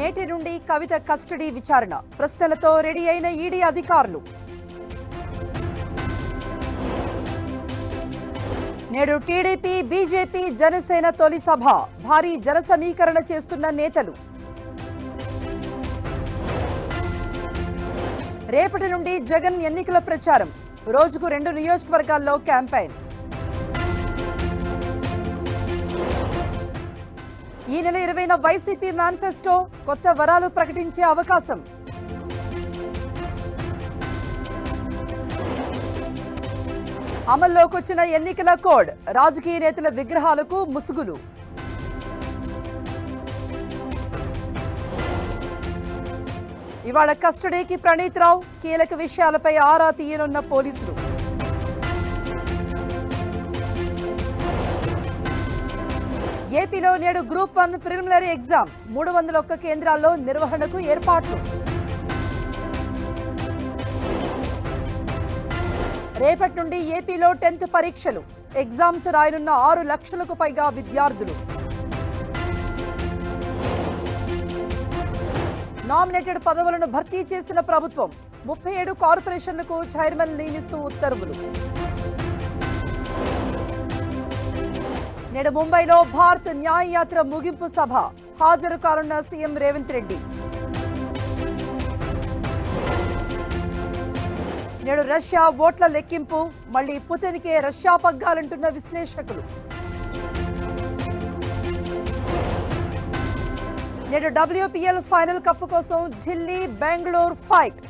నేటి నుండి కవిత కస్టడీ విచారణ. ప్రశ్నలతో రెడీ అయిన ఈడీ అధికారులు. నేడు టీడీపీ బీజేపీ జనసేన తొలి సభ. భారీ జన సమీకరణ చేస్తున్న నేతలు. రేపటి నుండి జగన్ ఎన్నికల ప్రచారం. రోజుకు రెండు నియోజకవర్గాల్లో క్యాంపెయిన్. ఈ నెల ఇరవైన వైసీపీ మేనిఫెస్టో కొత్త వరాలు ప్రకటించే అవకాశం. అమల్లోకి వచ్చిన ఎన్నికల కోడ్ రాజకీయ నేతల విగ్రహాలకు ముసుగులు. ఇవాళ కస్టడీకి ప్రణీత్ రావు కీలక విషయాలపై ఆరా తీయనున్న పోలీసులు. ఏపీలో నేడు గ్రూప్ వన్ ప్రిలిమినరీ ఎగ్జామ్. మూడు వందల ఒక్క కేంద్రాల్లో నిర్వహణకు ఏర్పాట్లు. రేపటి నుండి ఏపీలో టెన్త్ పరీక్షలు. ఎగ్జామ్స్ రాయనున్న ఆరు లక్షలకు పైగా విద్యార్థులు. నామినేటెడ్ పదవులను భర్తీ చేసిన ప్రభుత్వం ముప్పై ఏడు కార్పొరేషన్లకు చైర్మన్ నియమిస్తూ ఉత్తర్వులు. నేడు ముంబైలో భారత్ న్యాయయాత్ర ముగింపు సభ. హాజరు కానున్న సీఎం రేవంత్ రెడ్డి. నేడు రష్యా ఓట్ల లెక్కింపు మళ్ళీ పుతిన్కే రష్యా పగ్గాలంటున్న విశ్లేషకులు. నేడు డబ్ల్యూపీఎల్ ఫైనల్ కప్ కోసం ఢిల్లీ బెంగళూరు ఫైట్.